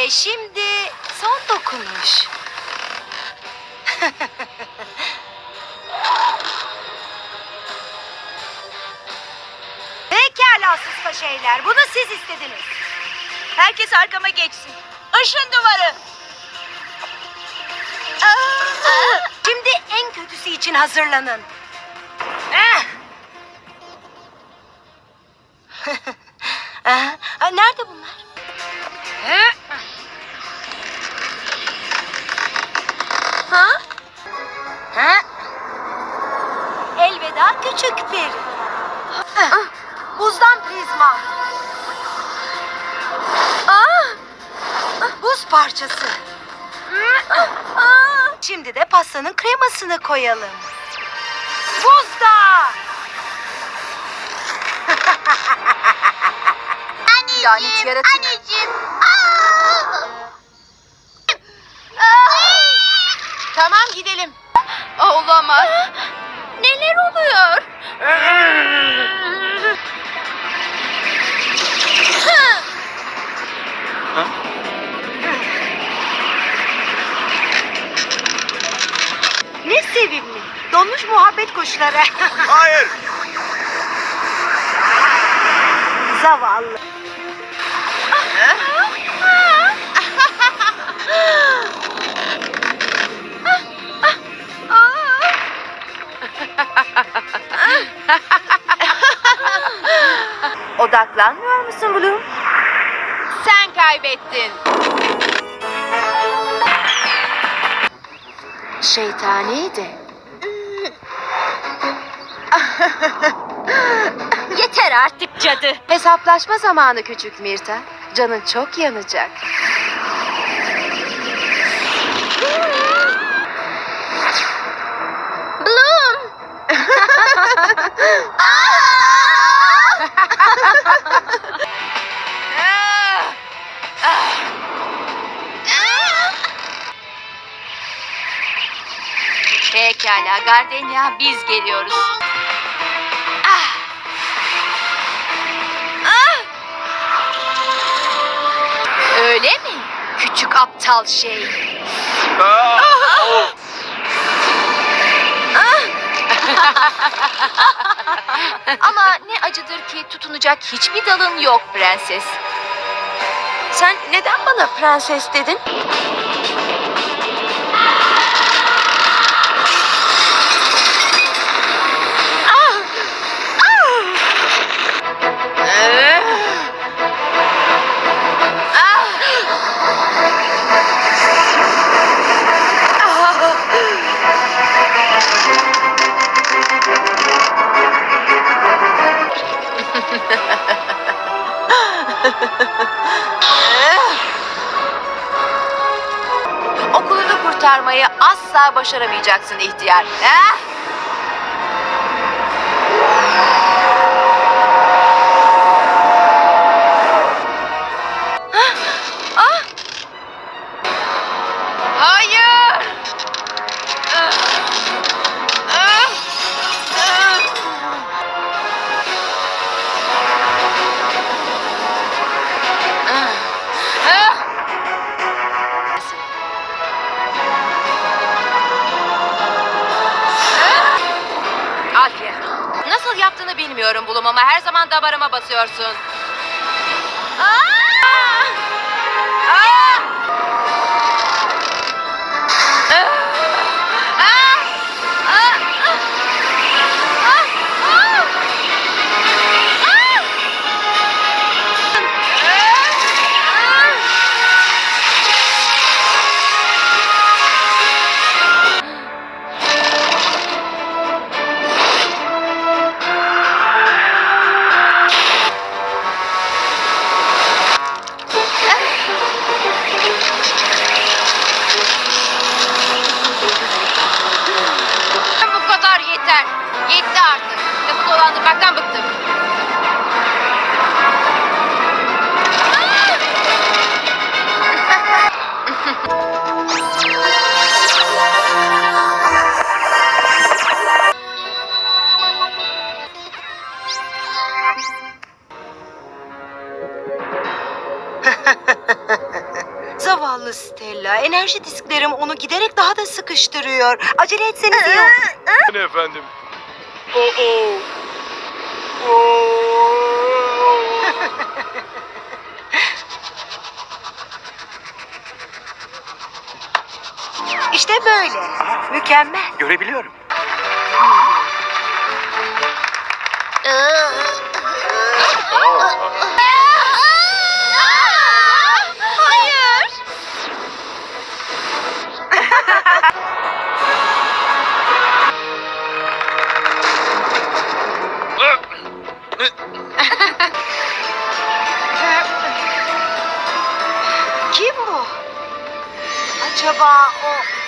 Ve şimdi son dokunuş. Pekala sıska şeyler. Bunu siz istediniz. Herkes arkama geçsin. Işın duvarı. Şimdi en kötüsü için hazırlanın. Ah! Ah, Nerede bunlar? Ha? Elveda küçük peri. Ah, Buzdan prizma. Ah! Buz parçası. Şimdi de pastanın kremasını koyalım. Buzda! Anneciğim, Lanet yaratık. anneciğim. Tamam gidelim. Olamaz. Neler oluyor? Ne sevimli. Donmuş muhabbet kuşları. Hayır. Zavallı. Odaklanmıyor musun Bloom? Sen kaybettin. Şeytaniydi. Yeter artık cadı. Hesaplaşma zamanı küçük Mirta. Canın çok yanacak. Bloom. Pekala Gardenia biz geliyoruz. Ah! Ah! Öyle mi? Küçük aptal şey. Aa, oh. Ama acıdır ki tutunacak hiçbir dalın yok prenses. Sen neden bana prenses dedin? Kurtarmayı asla başaramayacaksın ihtiyar. Ah! Zaman damarıma basıyorsun. Aa! Zavallı Stella. Enerji disklerim onu giderek daha da sıkıştırıyor. Acele etseniz iyi olur. Ne efendim? Oh, oh. Oh. İşte böyle. Mükemmel. Görebiliyorum. Aa. 是吧，哦。